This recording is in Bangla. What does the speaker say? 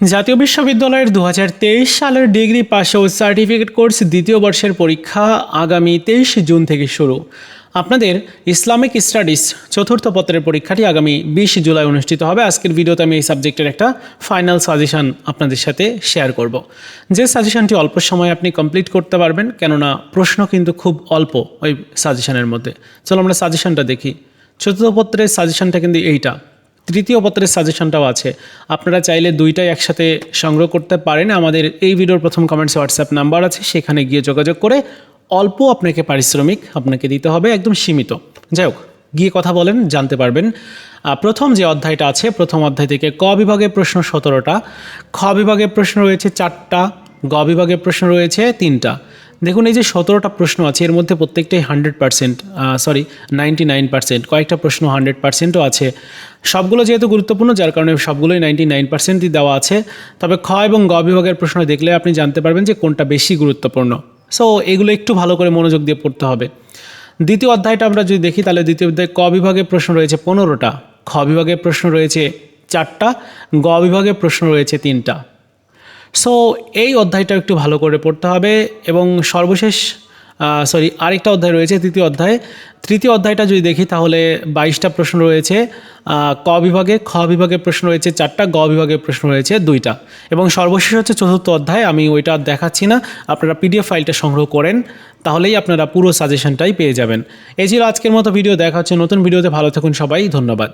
জাতীয় বিশ্ববিদ্যালয়ের দু হাজার তেইশ সালের ডিগ্রি পাস ও সার্টিফিকেট কোর্স দ্বিতীয় বর্ষের পরীক্ষা আগামী তেইশ জুন থেকে শুরু। আপনাদের ইসলামিক স্টাডিজ চতুর্থ পত্রের পরীক্ষাটি আগামী বিশ জুলাই অনুষ্ঠিত হবে। আজকের ভিডিওতে আমি এই সাবজেক্টের একটা ফাইনাল সাজেশন আপনাদের সাথে শেয়ার করব। যে সাজেশনটি অল্প সময়ে আপনি কমপ্লিট করতে পারবেন, কেননা প্রশ্ন কিন্তু খুব অল্প ওই সাজেশানের মধ্যে। চলো আমরা সাজেশনটা দেখি। চতুর্থ পত্রের সাজেশানটা কিন্তু এইটা। তৃতীয় পত্রের সাজেশনটাও আছে। আপনারা চাইলে দুইটাই একসাথে সংগ্রহ করতে পারেন। আমাদের এই ভিডিওর প্রথম কমেন্টসে হোয়াটসঅ্যাপ নাম্বার আছে, সেখানে গিয়ে যোগাযোগ করে অল্প আপনাকে পারিশ্রমিক আপনাকে দিতে হবে, একদম সীমিত। যাই হোক, গিয়ে কথা বলেন, জানতে পারবেন। প্রথম যে অধ্যায়টা আছে, প্রথম অধ্যায় থেকে ক বিভাগের প্রশ্ন সতেরোটা, খ বিভাগের প্রশ্ন রয়েছে চারটা, গ বিভাগের প্রশ্ন রয়েছে তিনটা। দেখুন, এই যে সতেরোটা প্রশ্ন আছে, এর মধ্যে প্রত্যেকটাই hundred percent sorry ninety nine percent. কয়েকটা প্রশ্ন হান্ড্রেড পার্সেন্টও আছে। সবগুলো যেহেতু গুরুত্বপূর্ণ, যার কারণে সবগুলোই নাইনটি নাইন পার্সেন্টই দেওয়া আছে। তবে খ এবং গ বিভাগের প্রশ্ন দেখলে আপনি জানতে পারবেন যে কোনটা বেশি গুরুত্বপূর্ণ। সো এগুলো একটু ভালো করে মনোযোগ দিয়ে পড়তে হবে। দ্বিতীয় অধ্যায়টা আমরা যদি দেখি, তাহলে দ্বিতীয় অধ্যায় ক বিভাগের প্রশ্ন রয়েছে পনেরোটা, খ বিভাগের প্রশ্ন রয়েছে চারটা, গ বিভাগের প্রশ্ন রয়েছে তিনটা। সো এই অধ্যায়টা একটু ভালো করে পড়তে হবে এবং সর্বশেষ সরি আরেকটা অধ্যায় রয়েছে, তৃতীয় অধ্যায়। তৃতীয় অধ্যায়টা যদি দেখি, তাহলে বাইশটা প্রশ্ন রয়েছে ক বিভাগে, খ বিভাগের প্রশ্ন রয়েছে চারটা, গ বিভাগের প্রশ্ন রয়েছে দুইটা। এবং সর্বশেষ হচ্ছে চতুর্থ অধ্যায়, আমি ওইটা দেখাচ্ছি না, আপনারা পিডিএফ ফাইলটা সংগ্রহ করেন, তাহলেই আপনারা পুরো সাজেশনটাই পেয়ে যাবেন। এই ছিল আজকের মতো ভিডিও দেখা হচ্ছে নতুন ভিডিওতে ভালো থাকুন সবাই, ধন্যবাদ।